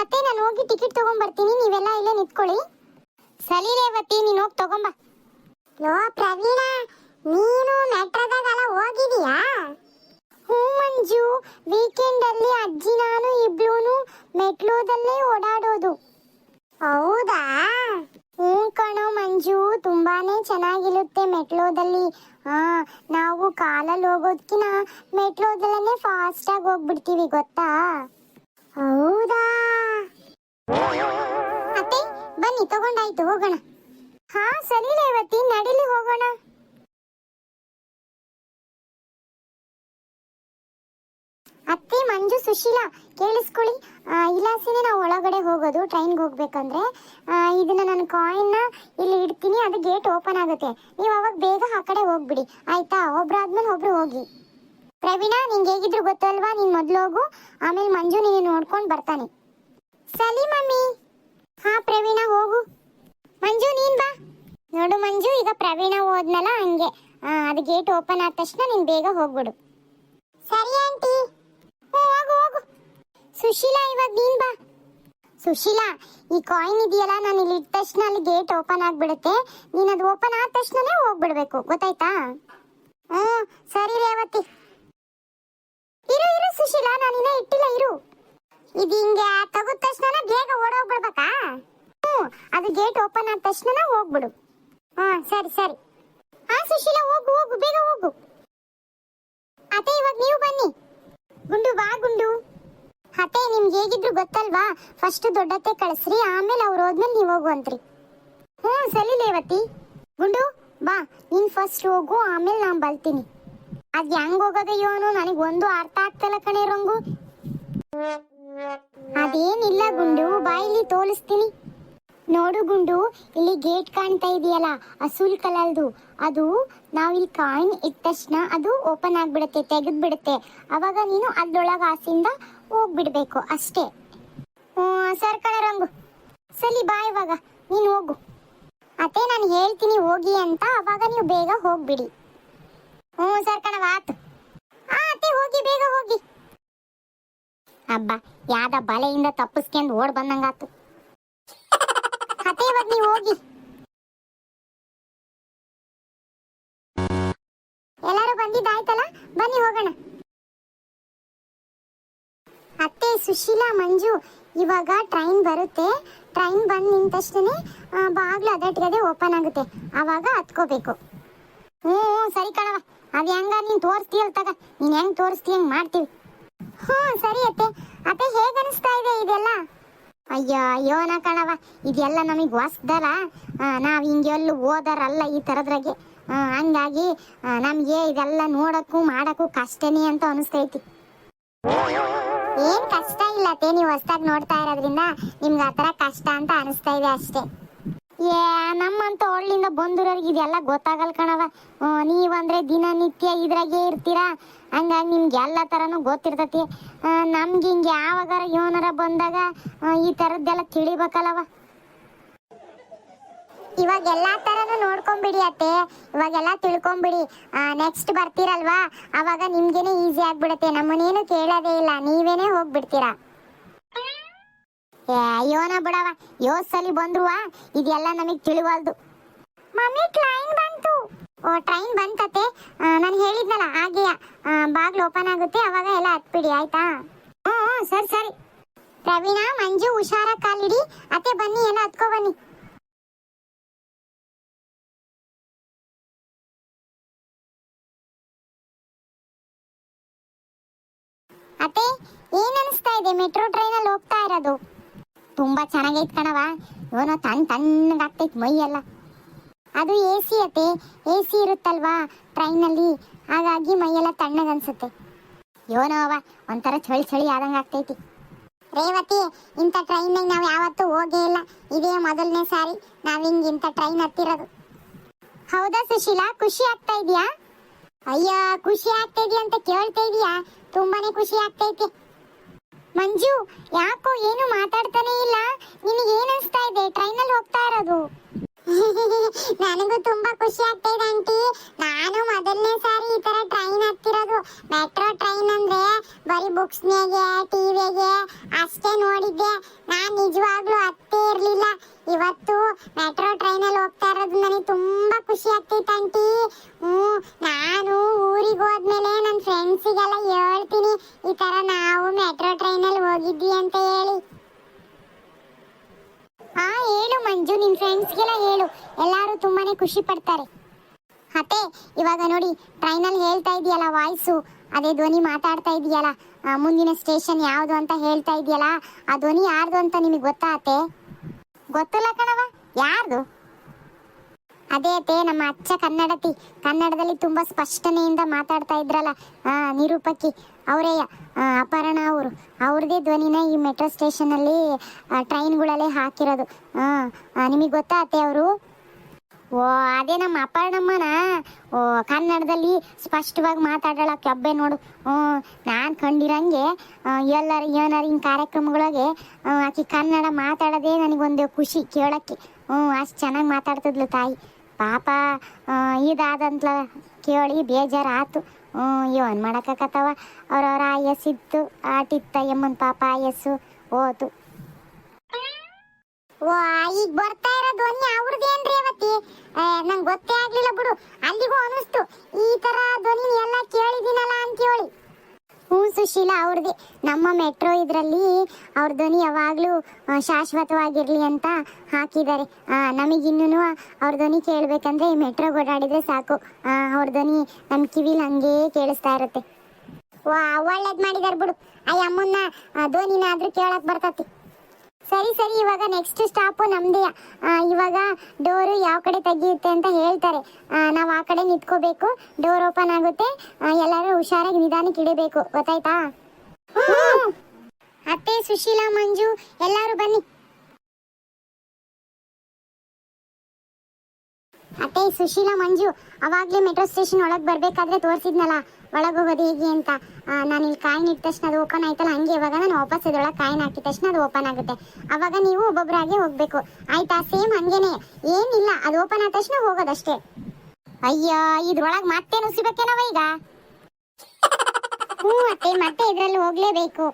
ಅತ್ತೆ ನಾನು ಹೋಗಿ ಟಿಕೆಟ್ ತಗೊಂಡ್ಬರ್ತೀನಿ ನೀವೆಲ್ಲ ಇಲ್ಲೇ ನಿಂತ್ಕೊಳ್ಳಿ. ಸರಿ ರೇವತಿ ನೀನು ಹೋಗಿ ತಗೊಂಬ. ಲೋ, ಪ್ರವೀಣ, ನೀನು ಮೆಟ್ರೋದಾಗೆಲ್ಲ ಹೋಗಿದೀಯಾ? ಹ್ಞೂ ಮಂಜು ವೀಕೆಂಡ್ ಅಲ್ಲಿ ಅಜ್ಜಿ ನಾನು ಇಬ್ಳೂನು ಮೆಟ್ಲೋದಲ್ಲೇ ಓಡಾಡೋದು. ಹೌದಾ? ಹ್ಞೂ ಕಣೋ ಮಂಜು, ತುಂಬಾನೇ ಚೆನ್ನಾಗಿರುತ್ತೆ ಮೆಟ್ಲೋದಲ್ಲಿ. ಹಾ ನಾವು ಕಾಲಲ್ಲಿ ಹೋಗೋದ್ಕಿನ ಮೆಟ್ಲೋದಲ್ಲೇ ಫಾಸ್ಟ್ ಆಗಿ ಹೋಗ್ಬಿಡ್ತೀವಿ, ಗೊತ್ತಾ? ಹೌದಾ? ಅತ್ತೆ, ಬನ್ನಿ, ತಗೊಂಡಾಯ್ತು, ಹೋಗೋಣ. ಹಾ ಸರಿ ರೇವತಿ ನಡೀಲಿ ಹೋಗೋಣ. ಅತ್ತೆ, ಮಂಜು, ಸುಶೀಲಾ, ಕೇಳಿಸ್ಕೊಳ್ಳಿ. ಇಲಾಸಿನೇ ನಾವು ಒಳಗಡೆ ಹೋಗೋದು, ಟ್ರೈನ್ಗೆ ಹೋಗ್ಬೇಕಂದ್ರೆ. ಇದನ್ನ ನಾನು ಕಾಯಿನ್ನ ಇಲ್ಲಿ ಇಡ್ತೀನಿ, ಅದು ಗೇಟ್ ಓಪನ್ ಆಗುತ್ತೆ. ನೀವು ಅವಾಗ ಬೇಗ ಆ ಕಡೆ ಹೋಗ್ಬಿಡಿ, ಆಯ್ತಾ? ಒಬ್ರಾದ್ಮೇಲೆ ಒಬ್ರು ಹೋಗಿ. ಪ್ರವೀಣ, ನಿಂಗೆ ಹೇಗಿದ್ರು ಗೊತ್ತಲ್ವಾ? ನೀನು ಮೊದಲು ಹೋಗು. ಆಮೇಲೆ ಮಂಜು ನೀನು ನೋಡ್ಕೊಂಡು ಬರ್ತಾನೆ. ಸಲಿ ಮಮ್ಮಿ. ಹಾ, ಪ್ರವೀಣ, ಹೋಗು. ಮಂಜು, ನೀನ್ ಬಾ. ನೋಡು ಮಂಜು, ಈಗ ಪ್ರವೀಣ ಹೋದ್ನಲ್ಲ ಹಂಗೆ. ಅದು ಗೇಟ್ ಓಪನ್ ಆದ ತಕ್ಷಣ ನೀನ್ ಬೇಗ ಹೋಗ್ಬಿಡು. ಸರಿ, ಆಂಟಿ. ಹೋಗು ಹೋಗು. ಸುಶೀಲಾ, ಇವಾಗ ನೀನ್ ಬಾ. ಸುಶೀಲಾ, ಈ ಕಾಯಿನ್ ಇದೆಯಲ್ಲ, ನಾನು ಇಲ್ಲಿ ಇಟ್ಟ ತಕ್ಷಣ ಅಲ್ಲಿ ಗೇಟ್ ಓಪನ್ ಆಗ್ಬಿಡುತ್ತೆ. ನೀನ್ ಅದು ಓಪನ್ ಆದ ತಕ್ಷಣನೇ ಹೋಗ್ಬಿಡ್ಬೇಕು, ಗೊತ್ತಾಯ್ತಾ? ಹ್ಮ್, ಸರಿ ರೇವತಿ. ಇರು ಇರು ಸುಶೀಲಾ ನಾನಿನ್ನ ಇಟ್ಟಿಲ್ಲ, ಇರು. ಇದು ಹಿಂಗೆ ತೆಗೆದ ತಕ್ಷಣ ಬೇಗ ಓಡೋಗ್ಬಿಡ್ಬೇಕಾ ಹ್ಞೂ, ಅದು ಗೇಟ್ ಓಪನ್ ಆದ ತಕ್ಷಣ ಹೋಗ್ಬಿಡು. ಹಾ ಸರಿ ಸರಿ. ಹಾ, ಸುಶೀಲಾ, ಹೋಗು ಹೋಗು, ಬೇಗ ಹೋಗು. ಅತ್ತೆ, ಇವಾಗ ನೀವು ಬನ್ನಿ. ಗುಂಡು, ಬಾ, ಗುಂಡು. ಅತ್ತೆ, ನಿಮ್ಗೆ ಹೇಗಿದ್ರು ಗೊತ್ತಲ್ವಾ? ಫಸ್ಟ್ ದೊಡ್ಡತ್ತೆ ಕಳಿಸ್ರಿ, ಆಮೇಲೆ ಅವ್ರು ಹೋದ್ಮೇಲೆ ನೀವು ಹೋಗುವಂತ್ರಿ ಹ್ಞೂ, ಸರಿ ಲೇವತಿ. ಗುಂಡು, ಬಾ, ನೀನ್ ಫಸ್ಟ್ ಹೋಗು, ಆಮೇಲೆ ನಾನು ಬರ್ತೀನಿ ಅದ್ ಹೆಂಗ್ ಹೋಗೋದಯ್ಯೋ ಅನ್ನೋ ನನಗೆ ಒಂದು ಅರ್ಥ ಆಗ್ತಲ್ಲ ಕಣೆ, ರಂಗು. ಅದೇನಿಲ್ಲ ಗುಂಡು ಬಾಯಿಲಿ ತೋಲಿಸ್ತೀನಿ. ನೋಡು ಗುಂಡು ಇಲ್ಲಿ ಗೇಟ್ ಕಾಣ್ತಾ ಇದೆಯಲ್ಲ ಅಸೂಲ್ ಕಲರ್ದು. ಅದು ನಾವು ಇಲ್ಲಿ ಕಾಯಿನ್ ಇಟ್ಟ ತಕ್ಷಣ ಅದು ಓಪನ್ ಆಗ್ಬಿಡುತ್ತೆ ತೆಗೆದು ಬಿಡುತ್ತೆ ಅವಾಗ ನೀನು ಅದ್ರೊಳಗೆ ಆಸೆಯಿಂದ ಹೋಗ್ಬಿಡ್ಬೇಕು ಅಷ್ಟೇ. ಹ್ಮ್, ಸರ್ ಕಣ ರಂಗು. ಸಲಿ ಬಾ ಇವಾಗ ನೀನು ಹೋಗು. ಅತ್ತೆ ನಾನು ಹೇಳ್ತೀನಿ ಹೋಗಿ ಅಂತ ಅವಾಗ ನೀವು ಬೇಗ ಹೋಗ್ಬಿಡಿ. ಹ್ಞೂ ಸರ್ಕಣ ವಾತು ಆ ಅತ್ತೆ ಹೋಗಿ ಬೇಗ ಹೋಗಿ. ಅಬ್ಬ ಯಾದ ಬಲೆಯಿಂದ ತಪ್ಪಿಸ್ಕೊಂಡು ಓಡ್ ಬಂದಂಗಾತು. ಅತ್ತೆ ಇವಾಗ ಹೋಗಿ. ಎಲ್ಲರೂ ಬಂದಿದ್ದಾಯ್ತಲ್ಲ? ಬನ್ನಿ ಹೋಗೋಣ. ಅತ್ತೆ ಸುಶೀಲಾ, ಮಂಜು, ಇವಾಗ ಟ್ರೈನ್ ಬರುತ್ತೆ. ಟ್ರೈನ್ ಬಂದ್ ನಿಂತ ತಕ್ಷಣ ಬಾಗ್ಲು ಅದಟ್ಗದೆ ಓಪನ್ ಆಗುತ್ತೆ. ಆವಾಗ ಹತ್ಕೋಬೇಕು. ಹ್ಞೂ ಸರಿ ಕಣವ ಅದು ಹೆಂಗ ನೀನು ತೋರಿಸ್ತೀವಿ ತಗ. ನೀನು ಹೆಂಗ್ ತೋರಿಸ್ತೀಯ ಹೆಂಗ್ ಮಾಡ್ತೀವಿ ಹ್ಞೂ ಸರಿ ಅತ್ತೆ. ಅತ್ತೆ, ಹೇಗೆ ಅನಿಸ್ತಾ ಇದೆ ಇದೆಲ್ಲ? ಅಯ್ಯೋ ಅಯ್ಯೋ ನಾ ಕಣವ ಇದೆಲ್ಲ ನಮಗೆ ಹೊಸ್ದಲ್ಲ. ನಾವು ಹಿಂಗೆಲ್ಲೂ ಓದಾರಲ್ಲ ಈ ಥರದ್ರಾಗೆ. ಹಂಗಾಗಿ ನಮಗೆ ಇದೆಲ್ಲ ನೋಡಕ್ಕೂ ಮಾಡಕ್ಕೂ ಕಷ್ಟನೇ ಅಂತ ಅನಿಸ್ತೈತಿ. ಏನ್ ಕಷ್ಟ ಇಲ್ಲ ಅತ್ತೆ, ನೀವು ಹೊಸ್ದಾಗಿ ನೋಡ್ತಾ ಇರೋದ್ರಿಂದ ನಿಮ್ಗೆ ಆ ಥರ ಕಷ್ಟ ಅಂತ ಅನಿಸ್ತಾ ಇದೆ ಅಷ್ಟೇ. ಏ, ನಮ್ಮಂತ ಒಳ್ಳಿಂದ ಬಂದಿರೋರಿಗೆ ಇದೆಲ್ಲ ಗೊತ್ತಾಗಲ್ಲ ಕಣವ ನೀವಂದ್ರೆ ದಿನನಿತ್ಯ ಇದ್ರಾಗೆ ಇರ್ತೀರಾ? ಹಂಗಾಗಿ ನಿಮ್ಗೆ ಎಲ್ಲ ಥರನೂ ಗೊತ್ತಿರ್ತತಿ. ನಮ್ಗೆ ಹಿಂಗೆ ಯಾವಾಗಾರ ಯೋನಾರ ಬಂದಾಗ ಈ ಥರದ್ದೆಲ್ಲ ತಿಳಿಬೇಕಲ್ಲವ ಇವಾಗ ಎಲ್ಲಾ ತರನು ನೋಡ್ಕೊಂಬಿಡಿ ಅತ್ತೆ. ಇವಾಗೆಲ್ಲ ತಿಳ್ಕೊಂಬಿಡಿ. ನೆಕ್ಸ್ಟ್ ಬರ್ತೀರಲ್ವಾ? ಅವಾಗ ನಿಮ್ಗೇನೆ ಈಸಿ ಆಗ್ಬಿಡುತ್ತೆ. ನಮ್ಮನೇನು ಕೇಳೋದೇ ಇಲ್ಲ. ನೀವೇನೆ ಹೋಗ್ಬಿಡ್ತೀರಾ? ಅಯ್ಯೋನ ಬಿಡವ ಯೋಸಲಿ ಸಲಿ ಬಂದ್ರುವ, ಇದೆಲ್ಲ ನಮಗೆ ತಿಳಿವಲ್ದು. ಮಮ್ಮಿ ಟ್ರೈನ್ ಬಂತು. ಓ ಟ್ರೈನ್ ಬಂತತೆ. ನಾನು ಹೇಳಿದ್ನಲ್ಲ ಹಾಗೆಯ ಬಾಗ್ಲು ಓಪನ್ ಆಗುತ್ತೆ, ಅವಾಗ ಎಲ್ಲ ಹತ್ಬಿಡಿ, ಆಯ್ತಾ? ಹ್ಞೂ ಸರಿ ಸರಿ. ಪ್ರವೀಣ, ಮಂಜು ಹುಷಾರ ಕಾಲಿಡಿ, ಅತ್ತೆ ಬನ್ನಿ, ಎಲ್ಲ ಹತ್ಕೊ ಬನ್ನಿ. ಅತ್ತೆ, ಏನ್ ಅನಿಸ್ತಾ ಇದೆ? ಮೆಟ್ರೋ ಟ್ರೈನಲ್ಲಿ ಹೋಗ್ತಾ ಇರೋದು? ತುಂಬಾ ಚೆನ್ನಾಗೈತ್ ಕಣವ ಏನೋ ತಣ್ಣ ತಣ್ಣಗಾಗ್ತೈತ್ ಮೈ ಎಲ್ಲ. ಅದು ಎ ಸಿ ಅತ್ತೆ. ಎ ಸಿ ಇರುತ್ತಲ್ವಾ ಟ್ರೈನಲ್ಲಿ? ಹಾಗಾಗಿ ಮೈಯೆಲ್ಲ ತಣ್ಣಗನ್ಸುತ್ತೆ. ಏನೋ ಅವ ಒಂಥರ ಚಳಿ ಚಳಿ ಆದಂಗೆ ಆಗ್ತೈತಿ. ರೇವತಿ ಇಂಥ ಟ್ರೈನಾಗ ನಾವು ಯಾವತ್ತೂ ಹೋಗೇ ಇಲ್ಲ. ಇದೇ ಮೊದಲನೇ ಸಾರಿ ನಾವು ಹಿಂಗೆ ಇಂಥ ಟ್ರೈನ್ ಹತ್ತಿರೋದು. ಹೌದಾ ಸುಶೀಲಾ, ಖುಷಿ ಆಗ್ತಾ ಇದೆಯಾ? ಅಯ್ಯ, ಖುಷಿ ಆಗ್ತಾ ಇದೆಯಾ ಅಂತ ಕೇಳ್ತಾ ಇದೀಯಾ? ತುಂಬಾನೇ ಖುಷಿ ಆಗ್ತೈತೆ. ಮಂಜು, ಯಾಕೋ ಏನು ಮಾತಾಡ್ತಾನೆ ಇಲ್ಲ? ನಿನಗೆ ಏನ್ ಅನ್ಸ್ತಾ ಇದೆ ಟ್ರೈನಲ್ಲಿ ಹೋಗ್ತಾ ಇರೋದು. ನನಗೂ ತುಂಬಾ ಖುಷಿ ಆಗ್ತಾ ಇದೆ ಆಂಟಿ. ನಾನು ಮೊದಲನೇ ಸಾರಿ ಈ ತರ ಟ್ರೈನ್ ಹತ್ತಿರೋದು. ಮೆಟ್ರೋ ಟ್ರೈನ್ ಅಂದ್ರೆ ಬರೀ ಬುಕ್ಸ್ನಾಗೆ ಟಿವಿಗೆ ಅಷ್ಟೇ ನೋಡಿದ್ದೆ. ನಾನು ನಿಜವಾಗ್ಲೂ ಹತ್ತೇ ಇರಲಿಲ್ಲ. ಇವತ್ತು ಮೆಟ್ರೋ ಟ್ರೈನಲ್ಲಿ ಹೋಗ್ತಾ ಇರೋದು ನನಗೆ ತುಂಬಾ ಖುಷಿ ಆಗ್ತೈತೆ, ಆಂಟಿ. ನಾನು ಊರಿಗೆ ಹೋದ್ಮೇಲೆ ನನ್ನ ಫ್ರೆಂಡ್ಸಿಗೆಲ್ಲ ಹೇಳ್ತೀನಿ. ಈ ತರ ನಾವು ಮೆಟ್ರೋ ಟ್ರೈನಲ್ಲಿ ಹೋಗಿದ್ವಿ ಅಂತ ಹೇಳಿ. ಆ ಹೇಳು ಮಂಜು ನಿಮ್ಮ ಫ್ರೆಂಡ್ಸ್ ಗೆಲ್ಲ ಹೇಳು. ಎಲ್ಲರೂ ತುಂಬಾನೇ ಖುಷಿ ಪಡ್ತಾರೆ. ಅತ್ತೆ ಇವಾಗ ನೋಡಿ ಟ್ರೈನಲ್ಲಿ ಹೇಳ್ತಾ ಇದೆಯಲ್ಲ ವಾಯ್ಸು ಅದೇ ಧ್ವನಿ ಮಾತಾಡ್ತಾ ಇದೆಯಲ್ಲ. ಮುಂದಿನ ಸ್ಟೇಷನ್ ಯಾವುದು ಅಂತ ಹೇಳ್ತಾ ಇದೆಯಲ್ಲ? ಆ ಧ್ವನಿ ಯಾರ್ದು ಅಂತ ನಿಮಗೆ ಗೊತ್ತಾ ಗೊತ್ತಿಲ್ಲ ಕಣವ ಯಾರ್ದು? ಅದೇ ಅತ್ತೆ ನಮ್ಮ ಅಚ್ಚ ಕನ್ನಡತಿ. ಕನ್ನಡದಲ್ಲಿ ತುಂಬಾ ಸ್ಪಷ್ಟನೆಯಿಂದ ಮಾತಾಡ್ತಾ ಇದ್ರಲ್ಲ ಆ, ನಿರೂಪಕಿ. ಅವರೇ ಅಪರ್ಣ ಅವರು. ಅವ್ರದೇ ಧ್ವನಿನ ಈ ಮೆಟ್ರೋ ಸ್ಟೇಷನಲ್ಲಿ ಟ್ರೈನ್ಗಳಲ್ಲೇ ಹಾಕಿರೋದು. ನಿಮಗೆ ಗೊತ್ತಾ ಅತ್ತೆ ಅವರು? ಓ ಅದೇ ನಮ್ಮ ಅಪರ್ಣಮ್ಮನ? ಓ ಕನ್ನಡದಲ್ಲಿ ಸ್ಪಷ್ಟವಾಗಿ ಮಾತಾಡೋಳ ಕೆಬ್ಬೆ ನೋಡು. ಹ್ಞೂ ನಾನು ಕಂಡಿರಂಗೆ ಎಲ್ಲರ ಏನಾರ ಹಿಂಗೆ ಕಾರ್ಯಕ್ರಮಗಳಿಗೆ ಆಕೆ ಕನ್ನಡ ಮಾತಾಡೋದೇ ನನಗೊಂದು ಖುಷಿ ಕೇಳೋಕ್ಕೆ. ಹ್ಞೂ ಅಷ್ಟು ಚೆನ್ನಾಗಿ ಮಾತಾಡ್ತಿದ್ಲು ತಾಯಿ. ಪಾಪ ಆ, ಇದಾದಂತ್ಲ ಕೇಳಿ ಬೇಜಾರಾತು. ಹ್ಞೂ ಇವನ್ ಮಾಡೋಕ್ಕಾಗತ್ತವ ಅವ್ರವ್ರ ಇತ್ತು ಆಟಿತ್ತ ಎಮ್ಮನ್ ಪಾಪ ಆಯಸ್ಸು ಓದು ವಾ ಈಗ ಬರ್ತಾ ಇರೋ ಧ್ವನಿ ಅವ್ರದ್ದೇನ್ರಿ ಅವತ್ತಿ? ನಂಗೆ ಗೊತ್ತೇ ಆಗ್ಲಿಲ್ಲ ಬಿಡು. ಅಲ್ಲಿಗೂ ಅನಿಸ್ತು. ಈ ತರ ಧ್ವನಿ ಎಲ್ಲ ಹ್ಞೂ ಸುಶೀಲಾ ಅವ್ರದ್ದೇ. ನಮ್ಮ ಮೆಟ್ರೋ ಇದರಲ್ಲಿ ಅವ್ರ ಧ್ವನಿ ಯಾವಾಗಲೂ ಶಾಶ್ವತವಾಗಿರಲಿ ಅಂತ ಹಾಕಿದ್ದಾರೆ. ನಮಗಿನ್ನೂ ಅವ್ರ ಧ್ವನಿ ಕೇಳಬೇಕಂದ್ರೆ ಈ ಮೆಟ್ರೋ ಓಡಾಡಿದ್ರೆ ಸಾಕು. ಅವ್ರ ಧ್ವನಿ ನಮ್ಮ ಕಿವಿಲಿ ಹಂಗೇ ಕೇಳಿಸ್ತಾ ಇರುತ್ತೆ. ವಾ ಒಳ್ಳೇದು ಮಾಡಿದಾರೆ ಬಿಡು. ಅಯ್ಯ, ಅಮ್ಮನ್ನ ಧ್ವನಿನ ಆದರೂ ಕೇಳಕ್ ಬರ್ತತಿ. ಸರಿ ಸರಿ, ಇವಾಗ ನೆಕ್ಸ್ಟ್ ಸ್ಟಾಪು ನಮ್ದೇ. ಇವಾಗ ಡೋರು ಯಾವ ಕಡೆ ತೆಗಿಯುತ್ತೆ ಅಂತ ಹೇಳ್ತಾರೆ. ನಾವು ಆ ಕಡೆ ನಿಂತ್ಕೋಬೇಕು ಡೋರ್ ಓಪನ್ ಆಗುತ್ತೆ. ಎಲ್ಲರೂ ಹುಷಾರಾಗಿ ನಿಧಾನಕ್ಕೆ ಇಡಬೇಕು ಗೊತ್ತಾಯ್ತಾ? ಅತ್ತೆ, ಸುಶೀಲಾ, ಮಂಜು, ಎಲ್ಲರೂ ಬನ್ನಿ. ಅತ್ತೆ, ಸುಶೀಲಾ, ಮಂಜು, ಅವಾಗ್ಲೇ ಮೆಟ್ರೋ ಸ್ಟೇಷನ್ ಒಳಗೆ ಬರಬೇಕಾದ್ರೆ ತೋರಿಸಿದ್ನಲ್ಲ. ಒಳಗೆ ಹೋಗೋದು ಹೇಗೆ ಅಂತ ನಾನು ಇಲ್ಲಿ ಕಾಯಿನ್ ಇಟ್ಟ ತಕ್ಷಣ ಅದು ಓಪನ್ ಆಯ್ತಲ್ಲ, ಹಂಗೆ ಇವಾಗ ನಾನು ವಾಪಸ್ ಇದ್ರೊಳಗೆ ಕಾಯಿನ್ ಹಾಕಿದ ತಕ್ಷಣ ಅದು ಓಪನ್ ಆಗುತ್ತೆ. ಅವಾಗ ನೀವು ಒಬ್ಬೊಬ್ಬರಾಗೆ ಹೋಗ್ಬೇಕು. ಆಯ್ತಾ? ಸೇಮ್ ಹಂಗೇನೆ. ಏನಿಲ್ಲ, ಅದು ಓಪನ್ ಆದ ತಕ್ಷಣ ಹೋಗೋದಷ್ಟೇ. ಅಯ್ಯೋ, ಇದ್ರೊಳಗೆ ಮತ್ತೆ ನುಸಿಬೇಕೇನವ ಈಗ. ಹ್ಞೂ ಅತ್ತೆ, ಮತ್ತೆ ಇದರಲ್ಲಿ ಹೋಗ್ಲೇಬೇಕು.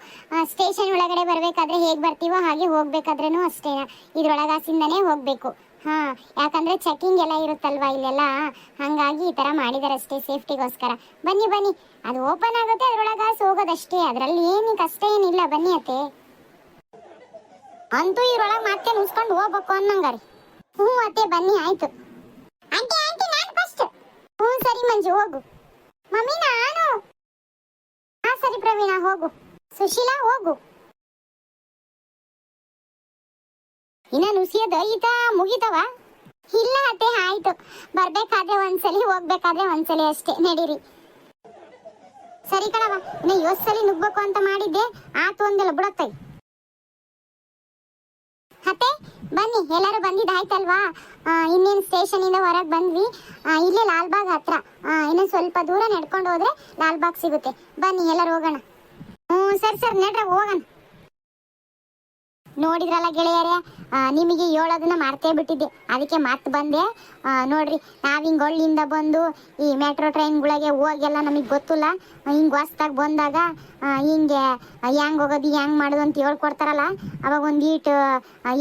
ಸ್ಟೇಷನ್ ಒಳಗಡೆ ಬರಬೇಕಾದ್ರೆ ಹೇಗೆ ಬರ್ತೀವೋ ಹಾಗೆ ಹೋಗ್ಬೇಕಾದ್ರೂ ಅಷ್ಟೇ. ಇದ್ರೊಳಗಾಸಿಂದನೇ ಹೋಗ್ಬೇಕು. ಹಾ, ಯಾಕಂದ್ರೆ ಚೆಕಿಂಗ್ ಎಲ್ಲ ಇರುತ್ತಲ್ವಾ ಇಲ್ಲೆಲ್ಲ? ಹಂಗಾಗಿ ಈ ತರ ಮಾಡಿದಾರೆ ಅಷ್ಟೇ ಸೇಫ್ಟಿಗೋಸ್ಕರ. ಬನ್ನಿ ಬನ್ನಿ. ಅದು ಓಪನ್ ಆಗುತ್ತೆ ಅದ್ರೊಳಗಾಸಿ ಹೋಗೋದಷ್ಟೇ. ಅದರಲ್ಲಿ ಏನು ಕಷ್ಟ ಏನಿಲ್ಲ. ಬನ್ನಿ ಅತ್ತೆ. ಅಂತೂ ಇದ್ರೊಳಗೆ ಮತ್ತೆ ನುಸ್ಕೊಂಡು ಹೋಗ್ಬೇಕು ಅನ್ನಂಗಾರಿ. ಹ್ಞೂ ಅತ್ತೆ, ಬನ್ನಿ, ಆಯ್ತು. ಆಂಟಿ ಆಂಟಿ, ನಾನು ಫಸ್ಟ್ ಹ್ಞೂ, ಸರಿ ಮಂಜು, ಹೋಗು. ಮಮ್ಮಿ, ನಾನು. ಹಾ ಸರಿ ಪ್ರವೀಣ, ಹೋಗು. ಸುಶೀಲಾ, ಹೋಗು. ಇನ್ನ ನುಸಿಯದ ಈತ ಮುಗಿತವ ಇಲ್ಲ ಅತ್ತೆ ಆಯ್ತು. ಬರ್ಬೇಕಾದ್ರೆ ಒಂದ್ಸಲಿ ಹೋಗ್ಬೇಕಾದ್ರೆ ಒಂದ್ಸಲಿ ಅಷ್ಟೇ. ನಡೀರಿ. ಸರಿ ಕಣವ ಇನ್ನ ಇವತ್ತು ಸಲಿ ನುಗ್ಬೇಕು ಅಂತ ಮಾಡಿದ್ದೆ ಆತು ಒಂದಿಲ್ಲ ಬಿಡತ್ತೈ ಅತ್ತೆ. ಬನ್ನಿ ಎಲ್ಲರೂ ಇನ್ನೇನು ಸ್ಟೇಷನ್ ಇಂದ ಹೊರಗೆ ಬಂದ್ವಿ. ಇಲ್ಲೇ ಲಾಲ್ಬಾಗ್ ಹತ್ರ. ಆ, ಸ್ವಲ್ಪ ದೂರ ನಡ್ಕೊಂಡು ಹೋದ್ರೆ ಲಾಲ್ಬಾಗ್ ಸಿಗುತ್ತೆ. ಬನ್ನಿ ಎಲ್ಲರೂ ಹೋಗೋಣ. ಹ್ಞೂ ಸರಿ ಸರಿ ನಡ್ರ ಹೋಗೋಣ. ನೋಡಿದ್ರಲ್ಲ ಗೆಳೆಯರೇ ನಿಮಗೆ ಹೇಳೋದನ್ನ ಮರ್ತೇ ಬಿಟ್ಟಿದ್ದೆ. ಅದಕ್ಕೆ ಮತ್ತೆ ಬಂದೆ. ನೋಡ್ರಿ, ನಾವು ಹಿಂಗೆ ಬಂದು ಈ ಮೆಟ್ರೋ ಟ್ರೈನ್ಗಳಿಗೆ ಹೋಗೆಲ್ಲ ನಮಗೆ ಗೊತ್ತಿಲ್ಲ. ಹಿಂಗೆ ಹೊಸ್ದಾಗಿ ಬಂದಾಗ ಹಿಂಗೆ ಹೆಂಗೆ ಹೋಗೋದು, ಹೆಂಗೆ ಮಾಡೋದು ಅಂತ ಹೇಳ್ಕೊಡ್ತಾರಲ್ಲ, ಅವಾಗ ಒಂದು ಈಟು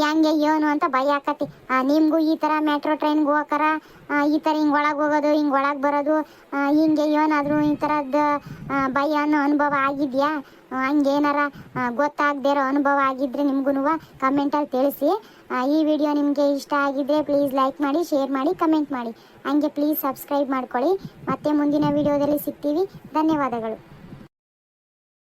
ಹೆಂಗೆ ಏನು ಅಂತ ಭಯ ಆಕತಿ. ನಿಮಗೂ ಈ ಥರ ಮೆಟ್ರೋ ಟ್ರೈನ್ಗೆ ಹೋಗಾರ ಈ ಥರ ಹಿಂಗೆ ಒಳಗೆ ಹೋಗೋದು, ಹಿಂಗೆ ಒಳಗೆ ಬರೋದು ಹಿಂಗೆ ಏನಾದರೂ ಈ ಥರದ್ದು ಭಯ ಅನ್ನೋ ಅನುಭವ ಆಗಿದೆಯಾ? ಹಂಗೇನಾರ ಗೊತ್ತಾಗದೇ ಇರೋ ಅನುಭವ ಆಗಿದ್ರೆ ನಿಮಗೂ ಕಮೆಂಟಲ್ಲಿ ತಿಳಿಸಿ. ಈ ವಿಡಿಯೋ ನಿಮಗೆ ಇಷ್ಟ ಆಗಿದ್ರೆ ಪ್ಲೀಸ್ ಲೈಕ್ ಮಾಡಿ ಶೇರ್ ಮಾಡಿ ಕಮೆಂಟ್ ಮಾಡಿ. ಹಂಗೆ ಪ್ಲೀಸ್ ಸಬ್ಸ್ಕ್ರೈಬ್ ಮಾಡ್ಕೊಳ್ಳಿ. ಮತ್ತೆ ಮುಂದಿನ ವಿಡಿಯೋದಲ್ಲಿ ಸಿಗ್ತೀವಿ. ಧನ್ಯವಾದಗಳು.